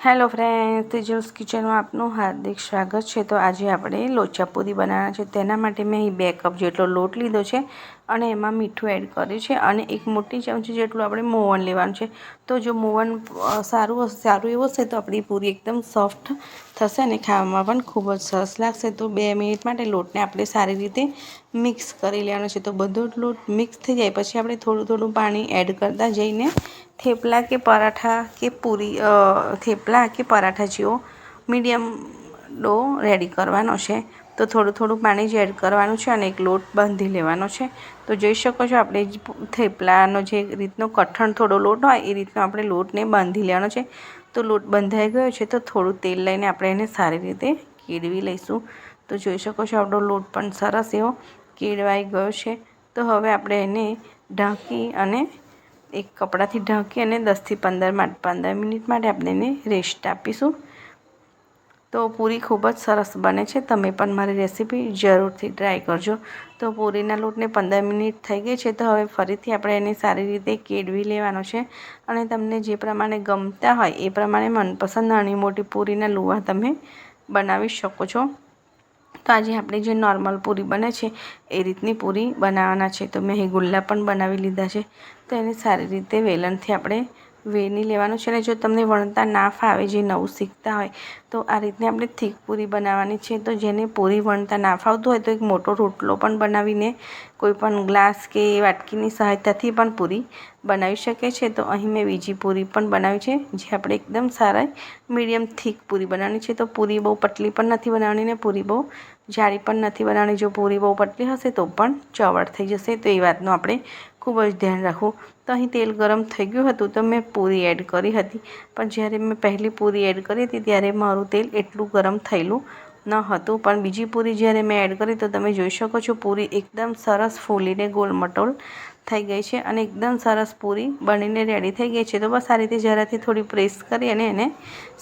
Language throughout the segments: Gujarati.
હેલો ફ્રેન્ડ તેજલ્સ કિચનમાં આપનું હાર્દિક સ્વાગત છે. તો આજે આપણે લોચા પૂરી બનાવવાના છે. તેના માટે મેં અહીં બે કપ જેટલો લોટ લીધો છે અને એમાં મીઠું એડ કર્યું છે અને એક મોટી ચમચી જેટલું આપણે મોવણ લેવાનું છે. તો જો મોવણ સારું સારું એવું હશે તો આપણી પૂરી એકદમ સોફ્ટ થશે અને ખાવામાં પણ ખૂબ જ સરસ લાગશે. તો બે મિનિટ માટે લોટને આપણે સારી રીતે મિક્સ કરી લેવાનો છે. તો બધો લોટ મિક્સ થઈ જાય. પછી આપણે થોડું થોડું પાણી એડ કરતા જઈને થેપલા કે પરાઠા કે પૂરી થેપલા કે પરાઠા જેવો મીડિયમ ડો રેડી કરવાનો છે. તો થોડું થોડું પાણી જ એડ કરવાનું છે અને એક લોટ બાંધી લેવાનો છે. તો જોઈ શકો છો આપણે થેપલાનો જે રીતનો કઠણ થોડો લોટ હોય એ રીતનો આપણે લોટને બાંધી લેવાનો છે. તો લોટ બંધાઈ ગયો છે તો થોડું તેલ લઈને આપણે એને સારી રીતે કેળવી લઈશું. તો જોઈ શકો છો આપણો લોટ પણ સરસ એવો કેળવાઈ ગયો છે. તો હવે આપણે એને ઢાંકી અને એક કપડાથી ઢાંકી અને દસથી પંદર પંદર મિનિટ માટે આપણે એને રેસ્ટ આપીશું. તો પૂરી ખૂબ જ સરસ બને છે. તમે પણ મારી રેસીપી જરૂરથી ટ્રાય કરજો. તો પૂરીના લોટને પંદર મિનિટ થઈ ગઈ છે તો હવે ફરીથી આપણે એને સારી રીતે કેળવી લેવાનો છે. અને તમને જે પ્રમાણે ગમતા હોય એ પ્રમાણે મનપસંદ નાની મોટી પૂરીના લુવા તમે બનાવી શકો છો. તો આજે આપણે જે નોર્મલ પૂરી બને છે, એ રીતની પૂરી બનાવવાના છે. તો મેં અહીં ગુલ્લા પણ બનાવી લીધા છે. તો એને સારી રીતે વેલણથી આપણે વેની લેવાનું છે અને જો તમને વણતા ના ફાવે, જે નવું શીખતા હોય, તો આ રીતની આપણે થીક પૂરી બનાવવાની છે. તો જેને પૂરી વણતા ના ફાવતું હોય, તો એક મોટો રોટલો પણ બનાવીને, કોઈ પણ ગ્લાસ કે વાટકીની સહાયતાથી પણ પૂરી બનાવી શકે છે. તો અહીં મેં બીજી પૂરી પણ બનાવી છે, જે આપણે એકદમ સારા મીડિયમ થીક પૂરી બનાવવાની છે. તો પૂરી બહુ પતલી પણ નથી બનાવવાની ને પૂરી બહુ જાડી પણ નથી બનાવવાની. જો પૂરી બહુ પતલી હશે, તો પણ ચવડ થઈ જશે. તો એ વાતનું આપણે ખૂબ જ ધ્યાન રાખવું. તો અહીં તેલ ગરમ થઈ ગયું હતું તો મેં પૂરી એડ કરી હતી. પણ જ્યારે મેં પહેલી પૂરી એડ કરી હતી ત્યારે મારું તેલ એટલું ગરમ થયેલું ન હતું. પણ બીજી પૂરી જ્યારે મેં એડ કરી તો તમે જોઈ શકો છો પૂરી એકદમ સરસ ફૂલીને ગોલમટોલ થઈ ગઈ છે અને એકદમ સરસ પૂરી બનીને રેડી થઈ ગઈ છે. તો બસ આ રીતે જરાથી થોડી પ્રેસ કરી અને એને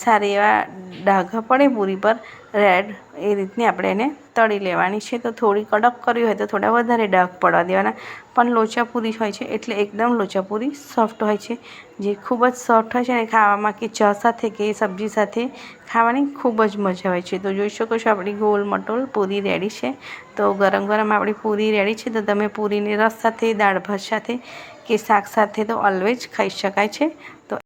સારા એવા ડાઘા પડે પૂરી પર. રેડ એ રીતની આપણે એને તળી લેવાની છે. તો થોડી કડક કરવી હોય તો થોડા વધારે ડાઘ પડવા દેવાના. પણ લોચા પૂરી હોય છે એટલે એકદમ લોચા પૂરી સોફ્ટ હોય છે. જે ખૂબ જ સોફ્ટ હોય છે અને ખાવામાં કે ચા સાથે કે સબ્જી સાથે ખાવાની ખૂબ જ મજા હોય છે. તો જોઈ શકો છો આપણી ગોલ મટોલ પૂરી રેડી છે. તો ગરમ ગરમ આપણી પૂરી રેડી છે. તો તમે પૂરીને રસ સાથે, દાળ ભાત સાથે કે શાક સાથે તો ઓલવેજ ખાઈ શકાય છે. તો